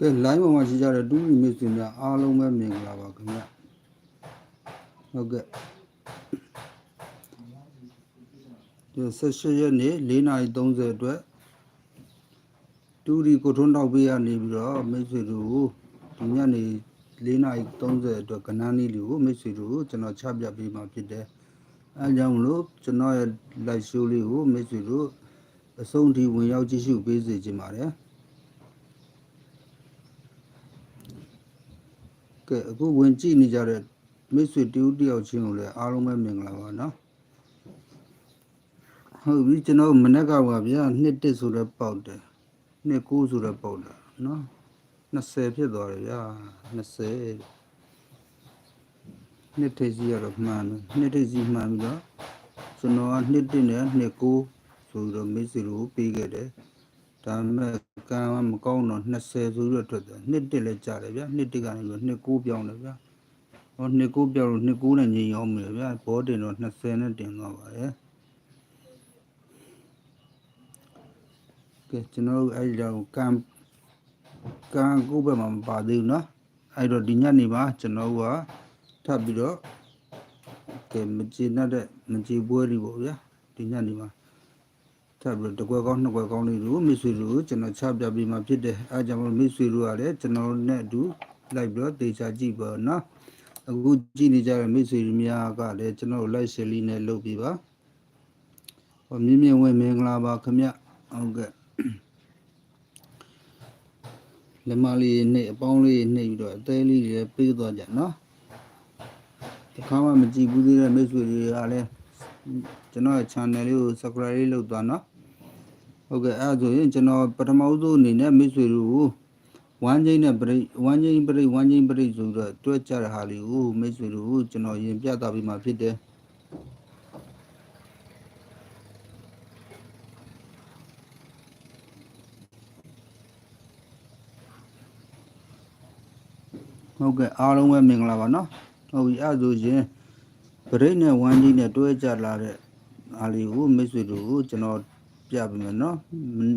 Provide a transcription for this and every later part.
ကဲ line ပေါ်မှာရှိကြတဲ့တူရီမိတ်ဆွေများအားလုံးပဲမင်္ဂလာပါခင်ဗျဟုတ်ကဲ့ဒီ18ရက်နေ့4:30အတွက်တူရီကိုထွန်းတောက်ပေးရနေပြီးတော့မိတ်ဆွေတို့ဒီညနေ4:30အတွက်ကဏ္ဍနည်းလေးကိုမိတ်ဆွေတို့ကျွန်တော်ချပြပေးမှာဖြစ်တယ်အဲကြောင့်မလို့ကျွန်တော်ရဲ့ live show လေးကိုမိတ်ဆွေတို့အဆုံးထိဝင်ရောက်ကြည့်ရှုပေးစေချင်ပါတယ် ကဲအခုဝင်ကြည့်နေကြတဲ့မိတ်ဆွေတူတယောက်ချင်းကိုလည်းအားလုံးပဲမင်္ဂလာပါနော်ဟုတ်ပြီကျွန်တော်မနေ့ကပါဗျာနှစ်တစ်ဆိုတော့ပေါက်တယ်နှစ်ကိုးဆိုတော့ပေါက်တယ်နော်20ဖြစ်သွားတယ်ဗျာ20နှစ်ထိပ်စီကတော့မှန်တယ်နှစ်ထိပ်စီမှန်ပြီးတော့ကျွန်တော်ကနှစ်တစ်နဲ့နှစ်ကိုးဆိုတော့မိတ်ဆွေတို့ပေးခဲ့တယ် ဒါပေမဲ့ကံကမကောင်းတော့20ဆိုပြီးတော့ထွက်တယ်နှစ်တစ်လည်းကြားတယ်ဗျာနှစ်တစ်ကနေပြီးတော့နှစ်ကိုးပြောင်းတယ်ဗျာဟောနှစ်ကိုးပြောင်းလို့နှစ်ကိုးနဲ့ငြိမ်အောင်မယ်ဗျာဘောတင်တော့20နဲ့တင်သွားပါတယ်ကဲကျွန်တော်တို့အဲ့ဒီတော့ကံကံကိုယ့်ဘက်မှာမပါသေးဘူးเนาะအဲ့တော့ဒီညနေမှာကျွန်တော်တို့ကထပ်ပြီးတော့ကဲမကျေနပ်တဲ့မကျေပွဲတွေပေါ့ဗျာဒီညနေမှာ ထပ်ပြီးတကွယ်ကောင်းနှစ်ကွယ်ကောင်းလေးတို့မိတ်ဆွေတို့ကျွန်တော်ချပြပြီးမှဖြစ်တယ်အဲကြောင့်မိတ်ဆွေတို့ကလည်းကျွန်တော်နဲ့အတူလိုက်ပြီးတော့တေချာကြည့်ပါနော်အခုကြည့်နေကြတဲ့မိတ်ဆွေများကလည်းကျွန်တော်လိုက်ရှယ်လီနဲ့လုပ်ပြီးပါဟောမြင်းမြင်းဝင်မင်္ဂလာပါခင်ဗျဟုတ်ကဲ့လက်မလေးနှိပ်အပေါင်းလေးနှိပ်ပြီးတော့အသေးလေးတွေပေးသွားကြနော်ဒီခါမှမကြည့်ဘူးသေးတဲ့မိတ်ဆွေတွေကလည်း ကျွန်တော်ရဲ့ channel လေးကို subscribe လေးလုပ်သွားနော်ဟုတ်ကဲ့အဲ့ဒါဆိုရင်ကျွန်တော်ပထမဦးဆုံးအနေနဲ့မိတ်ဆွေတို့ကိုဝမ်းချင်းနဲ့ပရိဝမ်းချင်းပရိဝမ်းချင်းပရိဆိုတော့တွဲကြတဲ့ဟာလေးကိုမိတ်ဆွေတို့ကိုကျွန်တော်ရင်ပြသပေးမှာဖြစ်တယ်ဟုတ်ကဲ့အားလုံးပဲမင်္ဂလာပါနော်ဟုတ်ပြီအဲ့ဒါဆိုရင် ပရိနဲ့ဝမ်းချင်းနဲ့တွဲကြလာတဲ့အားလေးကိုမိတ်ဆွေတို့ကိုကျွန်တော်ပြပေးမယ်နော်မန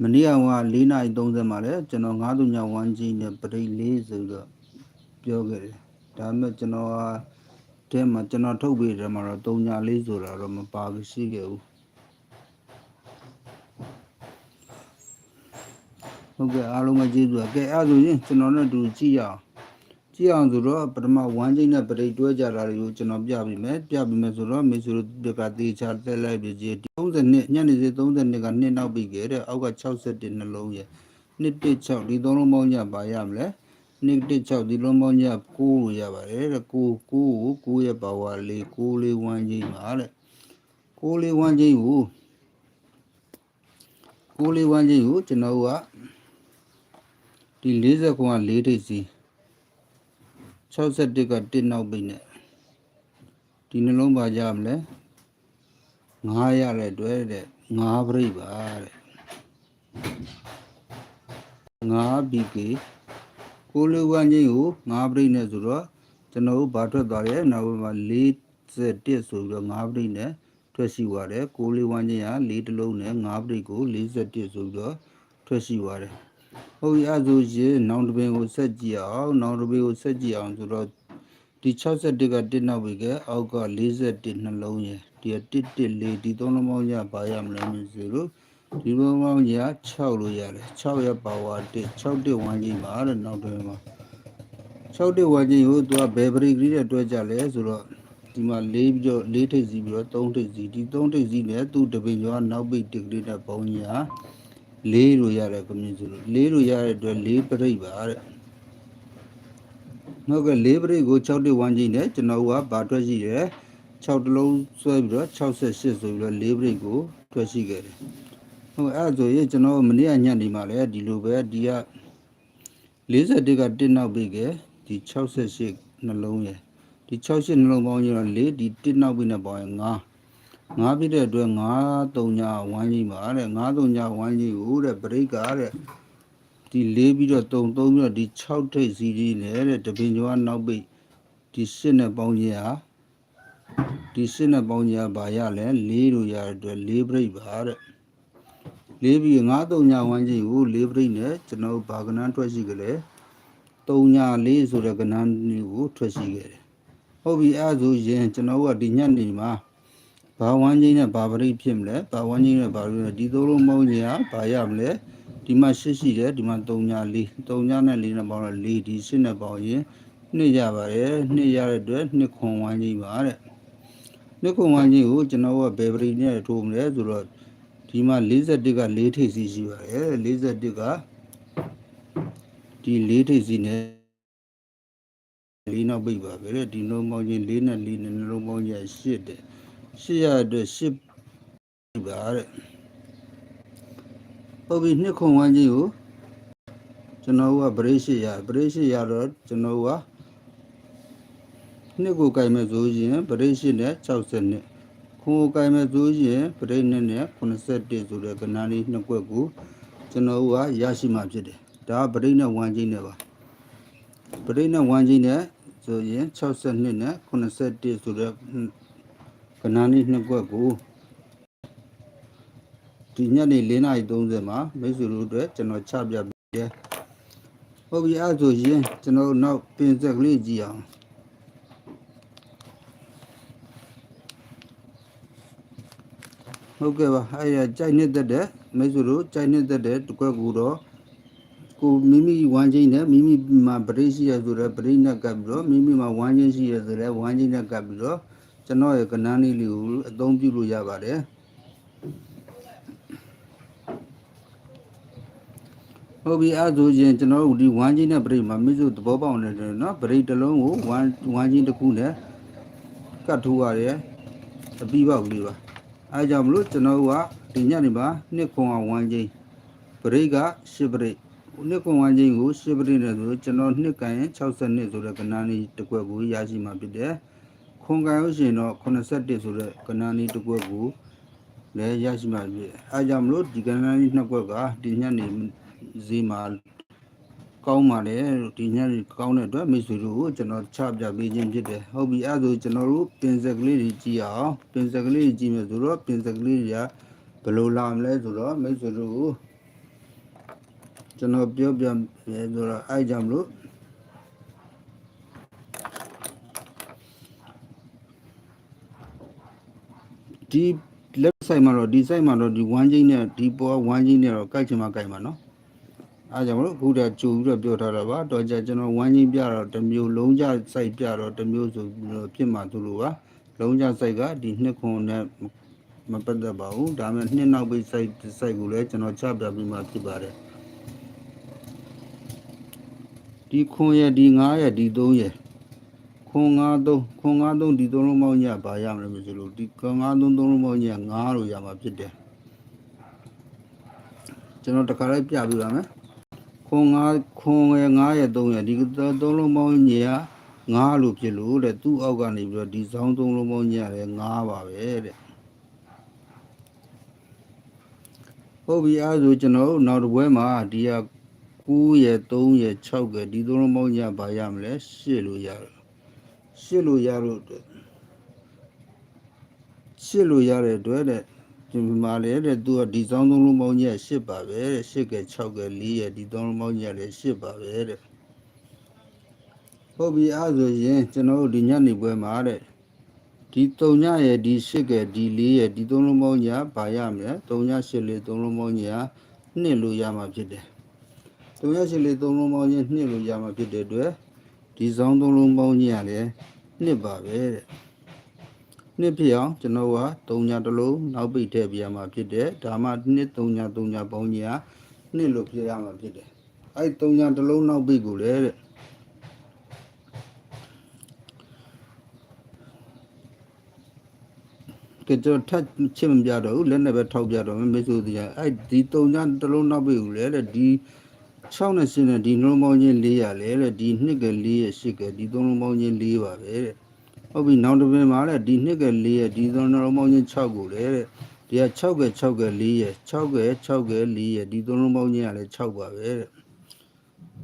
မနေ့က4:30မှာလဲကျွန်တော်9:00ညဝမ်းကြီးနဲ့ပရိလေးဆိုတော့ပြောခဲ့တယ်ဒါပေမဲ့ကျွန်တော်ကတဲမှာကျွန်တော်ထုတ်ပေးတယ်မှာတော့3ညလေးဆိုတာတော့မပါဘူးရှိခဲ့ဘူးဟုတ်ကဲ့အားလုံးပဲကျေးဇူးပါကဲအဲ့ဒါဆိုရင်ကျွန်တော်တို့အတူကြည့်ရအောင် ကြည့်အောင်ဆိုတော့ပထမဝမ်းချင်းနဲ့ပရိတွဲကြတာတွေကိုကျွန်တော်ပြပေးမယ်ပြပေးမယ်ဆိုတော့မေဆိုတို့ကတေချာတက်လိုက်ပြီကြီး32ညနေစေ32ကနှစ်နောက်ပြီးခဲ့တဲ့အောက်က61နှလုံးရဲ့နှစ်16ဒီသုံးလုံးပေါင်းညပါရမလဲနှစ်16ဒီလုံးပေါင်းည9လို့ရပါတယ်တဲ့9 9ကို9ရဲ့ပါဝါလေး9လေးဝမ်းချင်းပါတဲ့9လေးဝမ်းချင်းကို9လေးဝမ်းချင်းကိုကျွန်တော်ကဒီ40ခွန်က4ထိပ်စီ 61က1နောက်ပိနဲ့ဒီနှလုံးပါကြမလဲ9ရတဲ့အတွက်တဲ့9ပြိပါတဲ့9 BK ကိုလူဝမ်းကြီးကို9ပြိနဲ့ဆိုတော့ကျွန်တော်တို့ဘာထွက်သွားလဲနောက်မှာ41ဆိုပြီးတော့9ပြိနဲ့ထွက်ရှိသွားတယ်ကိုလေးဝမ်းကြီးက4တလုံးနဲ့9ပြိကို41ဆိုပြီးတော့ထွက်ရှိသွားတယ် ဟုတ်ရဆိုရင်နောင်တပင်ကိုဆက်ကြည့်အောင်နောင်တပင်ကိုဆက်ကြည့်အောင်ဆိုတော့ဒီ61က1နောက်ပြီကအောက်က41နှလုံးရယ်ဒီ114ဒီသုံးလုံးပေါင်းရပါရမလဲမသိလို့ဒီဘုံပေါင်းရ6လို့ရတယ်6ရပါဝါ1 6တစ်ဝမ်းကြီးပါတဲ့နောက်တပင်မှာ6တစ်ဝမ်းကြီးကိုသူကဘယ်ပရိဂရီနဲ့တွဲကြလဲဆိုတော့ဒီမှာ၄ပြီးတော့၄ထိပ်စီပြီးတော့၃ထိပ်စီဒီ၃ထိပ်စီနဲ့သူ့တပင်ကျော်နောက်ပိတ်တစ်ကလေးနဲ့ပေါင်းကြီးဟာ လေးလို့ရတယ်ကွန်မြူဆိုလို့လေးလို့ရတဲ့အတွက်လေးပရိတ်ပါတဲ့နောက်ကလေးပရိတ်ကို6တိဝမ်းကြီးနဲ့ကျွန်တော်ကဘာထွက်ရှိတယ်6တလုံးဆွဲပြီးတော့68ဆိုပြီးတော့လေးပရိတ်ကိုထွက်ရှိခဲ့တယ်ဟုတ်အဲ့ဒါဆိုရင်ကျွန်တော်မနေ့ကညနေမှာလည်းဒီလိုပဲဒီက41က1နောက်ပြီးခဲ့ဒီ68နှလုံးရယ်ဒီ68နှလုံးပေါင်းရင်တော့4ဒီ1နောက်ပြီးနဲ့ပေါင်းရင်9 ငါးပြတဲ့အတွက်ငါးတုံညာဝမ်းကြီးပါတဲ့ငါးတုံညာဝမ်းကြီးကိုတဲ့ပရိတ်ကတဲ့ဒီလေးပြီးတော့တုံသုံးပြီးတော့ဒီ6ထိပ်စီးကြီးနဲ့တဲ့တပင်ကျော်နောက်ပိတ်ဒီရှစ်နဲ့ပေါင်းခြင်းဟာဒီရှစ်နဲ့ပေါင်းခြင်းဟာဘာရလဲလေးလို့ရတဲ့အတွက်လေးပရိတ်ပါတဲ့လေးပြီး9 3ညဝန်းချင်းကိုလေးပြိနဲ့ကျွန်တော်ဘာကနန်းထွက်ရှိကြလဲ3ည4ဆိုတဲ့ကနန်းကိုထွက်ရှိခဲ့တယ်ဟုတ်ပြီအဲဆိုရင်ကျွန်တော်ကဒီညနေမှာ ဘာဝန်းချင်းနဲ့ဘာပရိဖြစ်မလဲဘာဝန်းချင်းနဲ့ဘာလို့လဲဒီသုံးလုံးမုံကြီးကဘာရမလဲဒီမှာ8ရှိတယ်ဒီမှာ3ည4 3ညနဲ့4နဲ့ပေါင်းတော့4ဒီ8နဲ့ပေါင်းရင်နှစ်ရပါတယ်နှစ်ရတဲ့အတွက်နှစ်ခွန်ဝန်းကြီးပါတဲ့နှစ်ခွန်ဝန်းကြီးကိုကျွန်တော်ကဘယ်ပရိနဲ့ထိုးမလဲဆိုတော့ဒီမှာ41က4ထိပ်စီရှိပါတယ်41ကဒီ4ထိပ်စီနဲ့လေးနောက်ပိတ်ပါပဲတဲ့ဒီနှုံးပေါင်းချင်း၄နဲ့၄နဲ့နှလုံးပေါင်းချင်း၈တဲ့ ၈ရအတွက်၈ပါတဲ့ဟုတ်ပြီနှစ်ခုံဝန်းချင်းကိုကျွန်တော်ကဗရိတ်၈ရဗရိတ်၈ရတော့ကျွန်တော်ကနှစ်ကိုကြိုင်မဲ့ဆိုရင်ဗရိတ်၈နဲ့60နဲ့ခုကိုကြိုင်မဲ့ဆိုရင်ဗရိတ်နဲ့နဲ့81ဆိုတဲ့ကဏ္ဍလေးနှစ်ကွက်ကိုကျွန်တော်ကရရှိမှဖြစ်တယ်ဒါကဗရိတ်နဲ့ဝန်းချင်းနဲ့ပါပရိနဲ့ဝမ်းကြီးနဲ့ဆိုရင်62နဲ့81ဆိုတဲ့ ကဏ္ဍလေးနှစ်ကွက်ကိုဒီညနေ4:30မှာမိတ်ဆွေတို့အတွက်ကျွန်တော်ချပြပေးတယ်။ဟုတ်ပြီအဲဆိုရင်ကျွန်တော်နောက်ပင်ဆက်ကလေးကြည့်အောင်ဟုတ်ကဲ့ပါအဲ့ဒါကြိုက်နေတဲ့တဲ့မိတ်ဆွေတို့ကြိုက်နေတဲ့တဲ့တစ်ကွက်ကိုတော့ကိုမိမိဝမ်းချင်းနဲ့မိမိမှာပရိရှိရဆိုတော့ပရိနဲ့ကပ်ပြီးတော့မိမိမှာဝမ်းချင်းရှိရဆိုတော့ဝမ်းချင်းနဲ့ကပ်ပြီးတော့ ကျွန်တော်ရဲ့ကဏ္ဍလေးလေးကိုအသုံးပြုလို့ရပါတယ်ဟုတ်ပြီအဲဆိုရင်ကျွန်တော်တို့ဒီဝမ်းချင်းနဲ့ပရိမှာမိစုသဘောပေါက်နေတယ်နော်ပရိတစ်လုံးကိုဝမ်းဝမ်းချင်းတစ်ခုနဲ့ကတ်ထိုးရတယ်အပြီးပေါက်ကလေးပါအဲကြောင့်မလို့ကျွန်တော်တို့ကဒီညနေမှာနှစ်ခွန်အောင်ဝမ်းချင်းပရိကရှစ်ပရိနှစ်ကွန်ဝန်းချင်းကိုရှစ်ပရိနဲ့ဆိုကျွန်တော်နှစ်ကန်ရင်60နှစ်ဆိုတဲ့ကဏ္ဍလေးတစ်ကွက်ကိုရရှိမှာဖြစ်တယ်။ ခွန်ကန်လို့ရှိရင်တော့81ဆိုတဲ့ကဏ္ဍလေးတစ်ကွက်ကိုလည်းရရှိမှာဖြစ်တယ်။အဲကြောင့်မလို့ဒီကဏ္ဍလေးနှစ်ကွက်ကဒီညနေဈေးမှာကောင်းပါလေဒီညနေကောင်းတဲ့အတွက်မိတ်ဆွေတို့ကိုကျွန်တော်ချပြပေးခြင်းဖြစ်တယ်။ဟုတ်ပြီအဲဆိုကျွန်တော်တို့ပင်စက်ကလေးတွေကြည့်အောင်ပင်စက်ကလေးကြီးမယ်ဆိုတော့ပင်စက်ကလေးတွေကဘယ်လိုလာမလဲဆိုတော့မိတ်ဆွေတို့ကိုကျွန်တော်ပြောပြရဲဆိုတော့အဲ့ကြောင့်မလို့ ဒီလက်ဆိုင်မှာတော့ဒီဆိုင်မှာတော့ဒီ1ချင်းနဲ့ဒီပေါ်1ချင်းနဲ့တော့ကြိုက်ချင်မှကြိုက်မှာနော်အားကြောင့်မလို့အခုတည်းကြိုပြီးတော့ပြောထားတာပါတော့ကြကျွန်တော်1ချင်းပြတော့တစ်မျိုးလုံးကြစိုက်ပြတော့တစ်မျိုးဆိုပြီးတော့ဖြစ်မှာသူလိုပါလုံးကြစိုက်ကဒီနှစ်ခွန်နဲ့မပတ်သက်ပါဘူးဒါပေမဲ့နှစ်နောက်ပိတ်စိုက်စိုက်ကိုလည်းကျွန်တော်ချပြပြီးမှဖြစ်ပါတယ်ဒီခွန်ရဒီ9ရဒီ3ရ ခွန်9 3ခွန်9 3ဒီ3လုံးပေါင်းညဘာရမလဲမဆိုလို့ဒီခွန်9 3 3လုံးပေါင်းည9လို့ရမှာဖြစ်တယ်ကျွန်တော်တခါလေးပြပြပါမယ်ခွန်9ခွန်ရ9ရ3ရဒီ3လုံးပေါင်းညက9လို့ဖြစ်လို့တဲ့သူ့အောက်ကနေပြီးတော့ဒီစောင်း3လုံးပေါင်းညလည်း9ပါပဲတဲ့ဟုတ်ပြီအဲဆိုကျွန်တော်နောက်တစ်ပွဲမှာဒီက9ရယ်3ရယ်6ရယ်ဒီသုံးလုံးပေါင်းညဘာရမလဲ8လို့ရတယ် 8လို့ရလို့အတွက်8လို့ရတဲ့အတွက်တဲ့ဒီမှာလေတဲ့သူကဒီစောင်းသုံးလုံးပေါင်းည8ပါပဲတဲ့8က6က4ရယ်ဒီသုံးလုံးပေါင်းညလည်း8ပါပဲတဲ့ဟုတ်ပြီအဲဆိုရင်ကျွန်တော်တို့ဒီညနေပွဲမှာတဲ့ဒီ3ညရယ်ဒီ8ကဒီ4ရယ်ဒီသုံးလုံးပေါင်းညဘာရမလဲ3ည8လေးသုံးလုံးပေါင်းည2လို့ရမှာဖြစ်တယ်သုံးရရှိလေးသုံးလုံးပေါင်းချင်းနှစ်လို့ရမှာဖြစ်တဲ့အတွက် ဒီစောင်းသုံးလုံးပေါင်းချင်းရလဲနှစ်ပါပဲတဲ့နှစ်ဖြစ်အောင်ကျွန်တော်က3ညတစ်လုံးနောက်ပိတ်ထည့်ပြရမှာဖြစ်တယ်ဒါမှနှစ်3ည3ညပေါင်းချင်းကနှစ်လို့ဖြစ်ရမှာဖြစ်တယ်အဲ့3ညတစ်လုံးနောက်ပိတ်ကိုလည်းတဲ့ကဲကျွန်တော်ထပ်ချစ်မပြတော့ဘူးလက်နဲ့ပဲထောက်ပြတော့မယ်မိတ်ဆွေတို့အဲ့ဒီ3ညတစ်လုံးနောက်ပိတ်ကိုလည်းတဲ့ဒီ 6နဲ့8နဲ့ဒီနှလုံးပေါင်းချင်း400လဲတဲ့ဒီ2က4ရဲ့8ကဒီ3လုံးပေါင်းချင်း4ပါပဲတဲ့ဟုတ်ပြီနောက်တစ်ပင်မှာလဲဒီ2က4ရဲ့ဒီ3လုံးပေါင်းချင်း6ကိုလဲတဲ့ဒီက6က6က4ရဲ့6က6က4ရဲ့ဒီ3လုံးပေါင်းချင်းကလည်း6ပါပဲတဲ့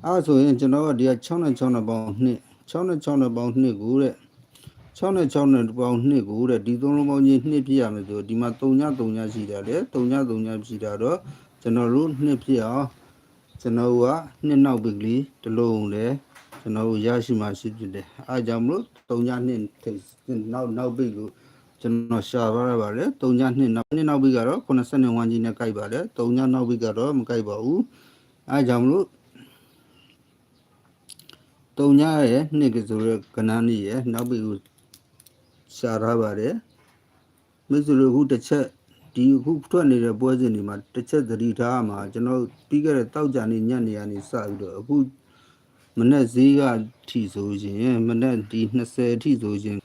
အဲဆိုရင်ကျွန်တော်ကဒီက6နဲ့6နဲ့ပေါင်း2 6နဲ့6နဲ့ပေါင်း2ကိုတဲ့6နဲ့6နဲ့ပေါင်း2ကိုတဲ့ဒီ3လုံးပေါင်းချင်း2ဖြစ်ရမယ်ဆိုဒီမှာ3ည3ညရှိတာလေ3ည3ညရှိတာတော့ကျွန်တော်တို့နှစ်ဖြစ်အောင် ကျွန်တော်တို့ကနှစ်နောက်ပိတ်ကလေးတစ်လုံးလဲကျွန်တော်တို့ရရှိမှရှိဖြစ်တယ်အဲဒါကြောင့်မလို့၃ညနှစ်ထိပ်နောက်နောက်ပိတ်ကိုကျွန်တော်ရှာပါရပါတယ်၃ညနှစ်နောက်နှစ်နောက်ပိတ်ကတော့80ဝန်းကျင်နဲ့ကြိုက်ပါတယ်၃ညနောက်ပိတ်ကတော့မကြိုက်ပါဘူးအဲဒါကြောင့်မလို့၃ညရဲ့နှစ်ကဆိုရကနန်းကြီးရဲ့နောက်ပိတ်ကိုရှာထားပါတယ်မစ္စလူခုတစ်ချက် ဒီအခုထွက်နေတဲ့ပွဲစဉ်တွေမှာတစ်ချက်သတိထားရမှာကျွန်တော်ပြီးခဲ့တဲ့တောက်ကြနေညနေကနေစပြီးတော့အခုမနေ့ဈေးကထိဆိုရင်မနေ့ဒီ20ထိဆိုရင်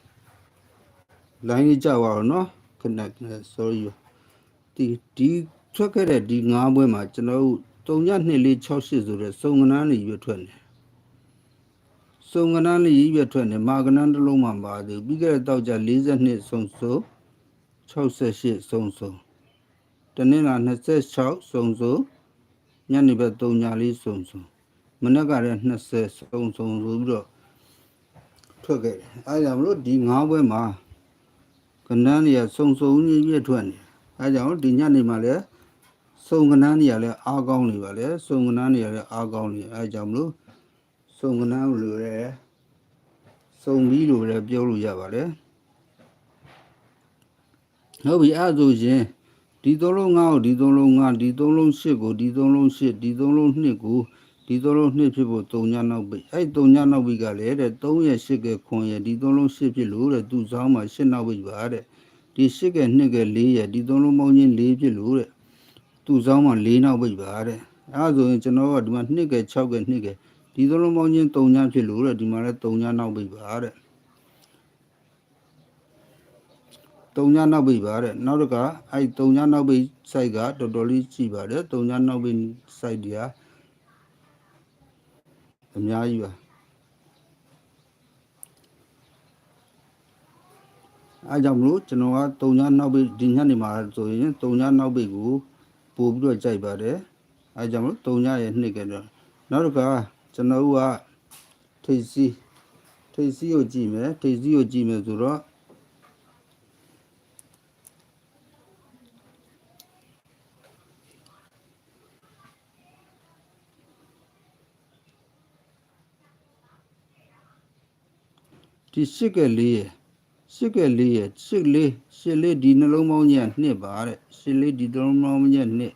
လိုင်းကြီးကြပါတော့နော်ခဏခဏ sorry ဒီဒီထွက်ခဲ့တဲ့ဒီ၅ပွဲမှာကျွန်တော်တို့3.2468ဆိုတဲ့စုံကနန်းနေရွထွက်နေစုံကနန်းလေးရွထွက်နေမာကနန်းတစ်လုံးမှမပါသေးဘူးပြီးခဲ့တဲ့တောက်ကြ42စုံစုံ 68စုံစုံတနင်္လာ26စုံစုံညနေဘက်3ညလေးစုံစုံမနေ့ကလည်း20စုံစုံဆိုပြီးတော့ထွက်ခဲ့တယ်အဲဒါကြောင့်မလို့ဒီ၅ဘွဲမှာကနန်းတွေကစုံစုံကြီးပြည့်ထွက်နေအဲဒါကြောင့်ဒီညနေမှာလည်းစုံကနန်းတွေကလည်းအားကောင်းနေပါလေစုံကနန်းတွေကလည်းအားကောင်းနေအဲဒါကြောင့်မလို့စုံကနန်းလို့လည်းစုံပြီးလို့လည်းပြောလို့ရပါတယ် ဟုတ်ပြီအဲ့ဒါဆိုရင်ဒီသုံးလုံးငါ့ကိုဒီသုံးလုံးငါဒီသုံးလုံးရှစ်ကိုဒီသုံးလုံးရှစ်ဒီသုံးလုံးနှစ်ကိုဒီသုံးလုံးနှစ်ဖြစ်ဖို့၃ညနောက်ပြီအဲ့၃ညနောက်ပြီကလည်းတဲ့3ရဲ့8ကခွန်ရဲ့ဒီသုံးလုံး8ဖြစ်လို့တဲ့သူ့ဆောင်မှာ8နောက်ပြီပါတဲ့ဒီ8က2က4ရဲ့ဒီသုံးလုံးပေါင်းချင်း4ဖြစ်လို့တဲ့သူ့ဆောင်မှာ4နောက်ပြီပါတဲ့အဲ့ဒါဆိုရင်ကျွန်တော်ကဒီမှာ2က6က2ကဒီသုံးလုံးပေါင်းချင်း3ညဖြစ်လို့တဲ့ဒီမှာလည်း3ညနောက်ပြီပါတဲ့ 3ညနောက်ပြီပါတဲ့နောက်တစ်ခါအဲ့3ညနောက်ပြီ site ကတော်တော်လေးကြည့်ပါတယ်3ညနောက်ပြီ site တွေကအများကြီးပါအဲကြောင့်မလို့ကျွန်တော်က3ညနောက်ပြီဒီညနေမှာဆိုရင်3ညနောက်ပြီကိုပို့ပြီးတော့ကြိုက်ပါတယ်အဲကြောင့်မလို့3ညရဲ့နှစ်ကတော့နောက်တစ်ခါကျွန်တော်ကထိပ်စီးထိပ်စီးကိုကြည့်မယ်ထိပ်စီးကိုကြည့်မယ်ဆိုတော့ ဒီရှစ်ကလေးရယ်ရှစ်ကလေးရယ်ရှစ်လေးရှစ်လေးဒီနှလုံးပေါင်းကြီးကနှစ်ပါတဲ့ရှစ်လေးဒီနှလုံးပေါင်းကြီးကနှစ်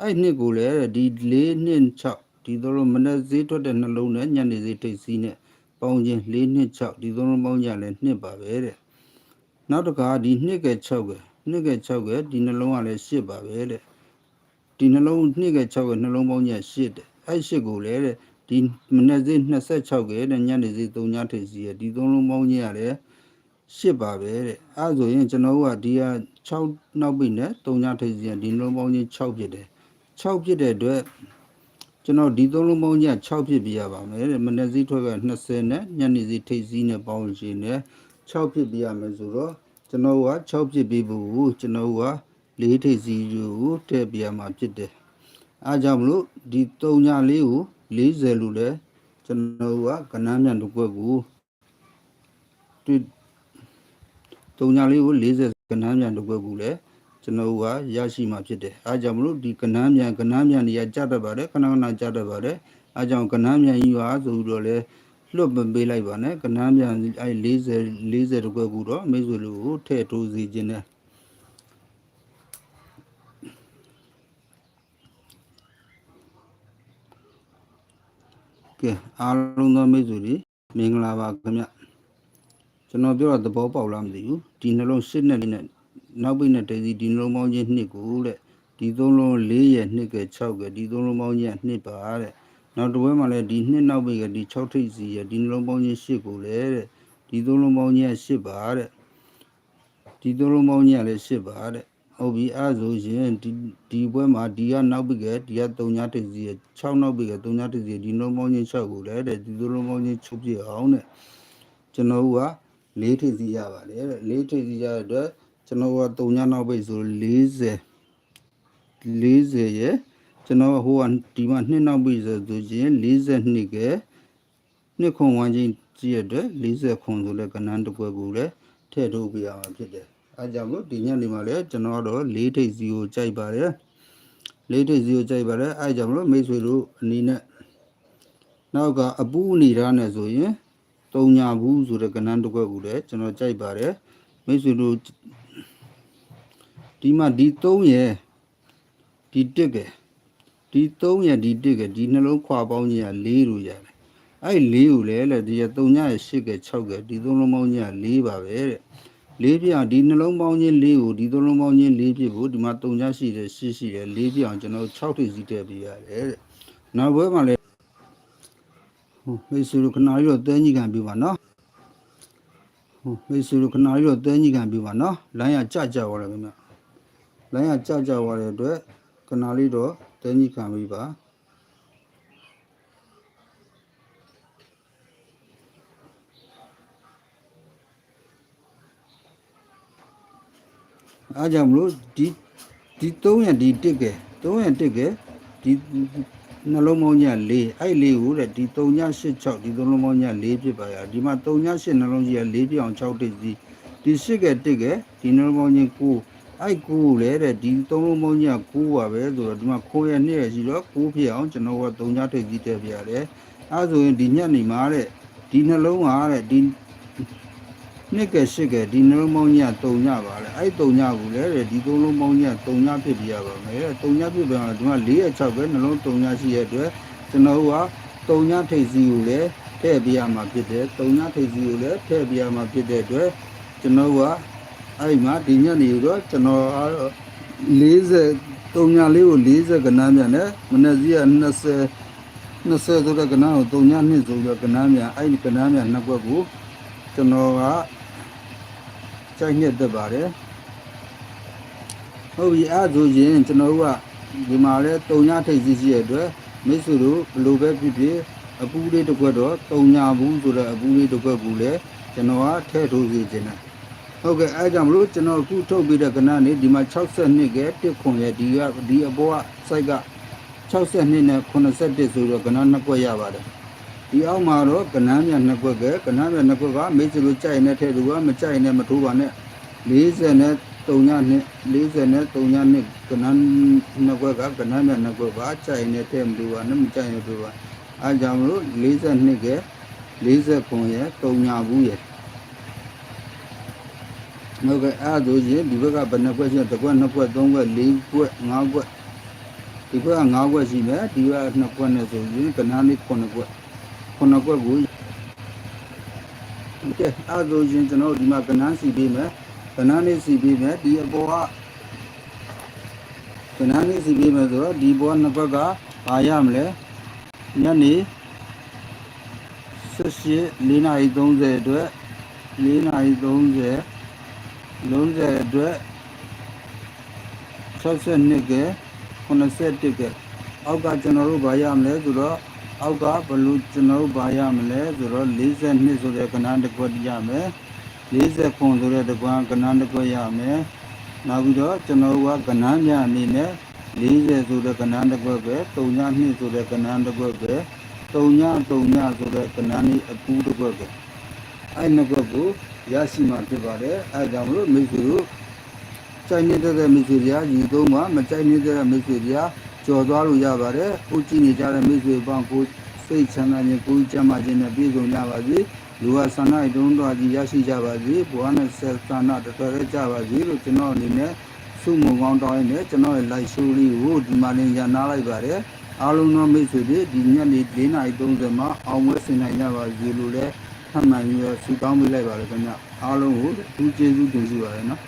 အဲ့နှစ်ကိုလည်းဒီလေးနှစ်6ဒီတို့မနက်ဈေးထွက်တဲ့နှလုံးနဲ့ညနေဈေးထိပ်စီးနဲ့ပေါင်းခြင်း၄နှစ်6ဒီသုံးလုံးပေါင်းကြလည်းနှစ်ပါပဲတဲ့နောက်တစ်ခါဒီနှစ်က6ကနှစ်က6ကဒီနှလုံးကလည်း8ပါပဲတဲ့ဒီနှလုံးနှစ်က6ကနှလုံးပေါင်းကြ8တဲ့အဲ့8ကိုလည်းတဲ့ ဒီမနေ့စေး26ကဲတဲ့ညနေစေး3ညထိပ်စီရဒီသုံးလုံးပေါင်းကြီးရတယ်ရှစ်ပါပဲတဲ့အဲဆိုရင်ကျွန်တော်တို့ကဒီဟာ6နောက်ပိတ်နဲ့3ညထိပ်စီရဒီလုံးပေါင်းကြီး6ဖြစ်တယ်6ဖြစ်တဲ့အတွက်ကျွန်တော်ဒီသုံးလုံးပေါင်းကြီး6ဖြစ်ပြရပါမယ်တဲ့မနေ့စေးထွက်က20နဲ့ညနေစေးထိပ်စီနဲ့ပေါင်းရှင်နဲ့6ဖြစ်ပြရမယ်ဆိုတော့ကျွန်တော်က6ဖြစ်ပြီးဘူးကျွန်တော်က၄ထိပ်စီကိုထည့်ပြရမှာဖြစ်တယ်အားကြောင့်မလို့ဒီ3ညလေးကို 40လို့လဲကျွန်တော်ကကနန်းမြန်တစ်ခွက်ကိုတွေ့တုံညာလေးကို40ကနန်းမြန်တစ်ခွက်ကိုလဲကျွန်တော်ကရရှိမှာဖြစ်တယ်အားကြောင့်မလို့ဒီကနန်းမြန်ကနန်းမြန်နေရာကြတတ်ပါတယ်ခဏခဏကြတတ်ပါတယ်အားကြောင့်ကနန်းမြန်ကြီးပါဆိုပြီးတော့လဲလွတ်မပေးလိုက်ပါနဲ့ကနန်းမြန်အဲ40 40တစ်ခွက်ကိုတော့မိတ်ဆွေလူကိုထည့်ထိုးစီခြင်းနဲ့ ကဲအားလုံးသောမိတ်ဆွေတွေမင်္ဂလာပါခင်ဗျကျွန်တော်ပြောတာသဘောပေါက်လားမသိဘူးဒီနှလုံးရှစ်နဲ့နဲ့နောက်ပိတ်နဲ့တည်းစီဒီနှလုံးပေါင်းချင်းနှစ်ကိုတဲ့ဒီသုံးလုံး၄ရဲ့နှစ်က6ကဒီသုံးလုံးပေါင်းချင်းနှစ်ပါတဲ့နောက်တစ်ဝဲမှာလည်းဒီနှစ်နောက်ပိတ်ကဒီ6ထိပ်စီရဲ့ဒီနှလုံးပေါင်းချင်း8ကိုလေတဲ့ဒီသုံးလုံးပေါင်းချင်း8ပါတဲ့ဒီသုံးလုံးပေါင်းချင်းလည်း8ပါတဲ့ ဟုတ်ပြီအဲဆိုရင်ဒီဒီဘွဲမှာဒီကနောက်ပြီကဒီက3ညတိစီ6နောက်ပြီက3ညတိစီဒီလုံးပေါင်းချင်း6ကိုလည်းတဲ့ဒီလုံးပေါင်းချင်းချုပ်ပြအောင်တဲ့ကျွန်တော်က၄ထိစီရပါတယ်တဲ့၄ထိစီရတဲ့အတွက်ကျွန်တော်က3ညနောက်ပြီဆို40 40ရဲ့ကျွန်တော်ဟိုကဒီမှာ2နောက်ပြီဆိုသူချင်း42ကနှစ်ခွန်ဝန်းချင်းကြည့်ရတဲ့40ခွန်ဆိုလဲကနန်းတစ်ပွဲကိုလည်းထည့်ထုတ်ပြရမှာဖြစ်တယ် အဲကြောင့်မို့ဒီညနေမှာလည်းကျွန်တော်ကတော့၄ထိပ်စီကိုကြိုက်ပါတယ်လေးထိပ်စီကိုကြိုက်ပါတယ်အဲဒါကြောင့်မလို့မိတ်ဆွေတို့အနေနဲ့နောက်ကအပူအနေထားနဲ့ဆိုရင်တုံညာဘူးဆိုတဲ့ကဏ္ဍတစ်ခွက်ကိုလည်းကျွန်တော်ကြိုက်ပါတယ်မိတ်ဆွေတို့ဒီမှာဒီ3ရဲ့ဒီ1ကဒီ3ရဲ့ဒီ1ကဒီနှလုံးခွာပေါင်းကြီးက4လို့ရတယ်အဲ့4ကိုလည်းလေဒီ3ညရဲ့8က6ကဒီသုံးလုံးပေါင်းကြီးက4ပါပဲတဲ့ 4ပြအောင်ဒီနှလုံးပေါင်းချင်း4ကိုဒီသုံးလုံးပေါင်းချင်း4ဖြစ်ဖို့ဒီမှာ3ညရှိတယ်8ရှိတယ်4ပြအောင်ကျွန်တော်6ထိပ်စီးထည့်ပေးရတယ်တဲ့နောက်ဘွဲမှာလည်းဟိုမိတ်ဆွေတို့ခဏလေးတော့တဲကြီးခံပြပါနော်ဟိုမိတ်ဆွေတို့ခဏလေးတော့တဲကြီးခံပြပါနော်လိုင်းကကြကြသွားတယ်ခင်ဗျလိုင်းကကြကြသွားတဲ့အတွက်ခဏလေးတော့တဲကြီးခံပြပါ အားကြောင့်မလို့ဒီဒီ3ရဒီ1ကဲ3ရ1ကဲဒီနှလုံးပေါင်းကြီးက4အဲ့4ကိုတဲ့ဒီ3ည86ဒီနှလုံးပေါင်းကြီးက4ဖြစ်ပါရဒီမှာ3ည8နှလုံးကြီးက4ပြအောင်6တိတ်စီဒီ8ကဲ1ကဲဒီနှလုံးပေါင်းကြီး9အဲ့9ကိုလည်းတဲ့ဒီ3လုံးပေါင်းကြီးက9ပါပဲဆိုတော့ဒီမှာ9ရ2ရရှိတော့9ဖြစ်အောင်ကျွန်တော်က3ညထိတ်ကြီးထည့်ပြရတယ်အဲ့ဆိုရင်ဒီညက်နေမှာတဲ့ဒီနှလုံးကတဲ့ဒီ နှစ်ကရှစ်ကဒီနှလုံးပေါင်းကြီးကတုံညပါလေအဲ့တုံညကိုလည်းတဲ့ဒီသုံးလုံးပေါင်းကြီးကတုံညဖြစ်ပြရပါမယ်တဲ့တုံညဖြစ်ပြန်တော့ဒီမှာ4ရက်6ပဲနှလုံးတုံညရှိရတဲ့အတွက်ကျွန်တော်ကတုံညထိပ်စီကိုလည်းထည့်ပြရမှာဖြစ်တယ်တုံညထိပ်စီကိုလည်းထည့်ပြရမှာဖြစ်တဲ့အတွက်ကျွန်တော်ကအဲ့မှာဒီညနေတော့ကျွန်တော်40တုံညလေးကို40ကဏ္ဍမြန်နဲ့မနေ့စီက20 20ဆိုတဲ့ကဏ္ဍကိုတုံည2ဆိုတဲ့ကဏ္ဍမြန်အဲ့ဒီကဏ္ဍမြန်နှစ်ခွက်ကိုကျွန်တော်က ကြိုက်နှစ်သက်ပါတယ်ဟုတ်ပြီအဲ့ဒါဆိုရင်ကျွန်တော်တို့ကဒီမှာလဲတုံညထိတ်စီးရှိရတဲ့အတွက်မိတ်ဆွေတို့ဘယ်လိုပဲဖြစ်ဖြစ်အပူလေးတစ်ခွက်တော့တုံညဘူးဆိုတဲ့အပူလေးတစ်ခွက်ကိုလည်းကျွန်တော်ကထည့်ထိုးစီခြင်းတယ်ဟုတ်ကဲ့အဲကြောင့်မလို့ကျွန်တော်အခုထုတ်ပြီးတဲ့ကဏ္ဍနေဒီမှာ62ကတစ်ခွန်ရဲ့ဒီကဒီအပေါ်က site က62နဲ့81ဆိုတော့ကဏ္ဍနှစ်ခွက်ရပါတယ် ဒီအောက်မှာတော့ကဏ္ဍမြတ်နှစ်ခွက်ကကဏ္ဍမြတ်နှစ်ခွက်ကမိတ်ဆွေတို့ကြိုက်နေတဲ့ထဲသူကမကြိုက်နဲ့မထိုးပါနဲ့40နဲ့3ညနှစ်40နဲ့3ညနှစ်ကဏ္ဍနှစ်ခွက်ကကဏ္ဍမြတ်နှစ်ခွက်ကကြိုက်နေတဲ့မထိုးပါနဲ့မကြိုက်နဲ့ထိုးပါအဲကြောင့်မလို့42က40ခွန်ရဲ့3ညဘူးရဲ့ဟုတ်ကဲ့အဲ့ဒါဆိုရင်ဒီဘက်ကဘယ်နှခွက်ရှိလဲတစ်ခွက်နှစ်ခွက်သုံးခွက်လေးခွက်ငါးခွက်ဒီဘက်ကငါးခွက်ရှိမယ်ဒီဘက်ကနှစ်ခွက်နဲ့ဆိုရင်ကဏ္ဍလေး9ခွက် 9ခွက်ကိုကဲအဲ့ဒါဆိုရင်ကျွန်တော်ဒီမှာကဏ္ဍစီပေးမယ်ကဏ္ဍလေးစီပေးမယ်ဒီအပေါ်ကကဏ္ဍလေးစီပေးမယ်ဆိုတော့ဒီဘောနှစ်ခွက်ကဘာရမလဲညနေ78 4နာရီ30အတွက်4နာရီ30လုံးတဲ့အတွက်62ကဲ81ကဲအောက်ကကျွန်တော်တို့ဗာရမလဲဆိုတော့ အောက်ကဘလို့ကျွန်တော်တို့ဗာရမလဲဆိုတော့42ဆိုတဲ့ကဏ္ဍတစ်ခွက်ရမယ်40ခွန်ဆိုတဲ့တကွမ်းကဏ္ဍတစ်ခွက်ရမယ်နောက်ပြီးတော့ကျွန်တော်တို့ကကဏ္ဍမြအနေနဲ့40ဆိုတဲ့ကဏ္ဍတစ်ခွက်ပဲ32ဆိုတဲ့ကဏ္ဍတစ်ခွက်ပဲ3ည3ညဆိုတဲ့ကဏ္ဍនេះအပူတစ်ခွက်ပဲအဲ့နှစ်ခွက်ကိုရရှိမှဖြစ်ပါတယ်အဲဒါကြောင့်မလို့မိတ်ဆွေတို့ကြိုက်နေတဲ့မိတ်ဆွေများယူသုံးပါမကြိုက်နေတဲ့မိတ်ဆွေများကြော် သွားလို့ရပါတယ်ဦးကြည့်နေကြတဲ့မိတ်ဆွေပေါင်းကိုစိတ်ချမ်းသာခြင်းကိုယ်ကျမ်းမာခြင်းနဲ့ပြည့်စုံကြပါစေလူဝဆန္ဒအတုံးတော်ကြီးရရှိကြပါစေဘဝနဲ့ဆက်ဆန္ဒတော်တော်ကြပါစေလို့ကျွန်တော်အနေနဲ့ဆုမွန်ကောင်းတောင်းရင်းနဲ့ကျွန်တော်ရဲ့ live show လေးကိုဒီမှာလင်းရနာလိုက်ပါတယ်အားလုံးသောမိတ်ဆွေတွေဒီညနေ4:30မှာအောင်ဝဲဆင်နိုင်ကြပါစေလို့လည်းထပ်မံပြီးတော့ဆုတောင်းပေးလိုက်ပါရခင်ဗျအားလုံးကိုသူကျေးဇူးတင်ရှိပါတယ်နော်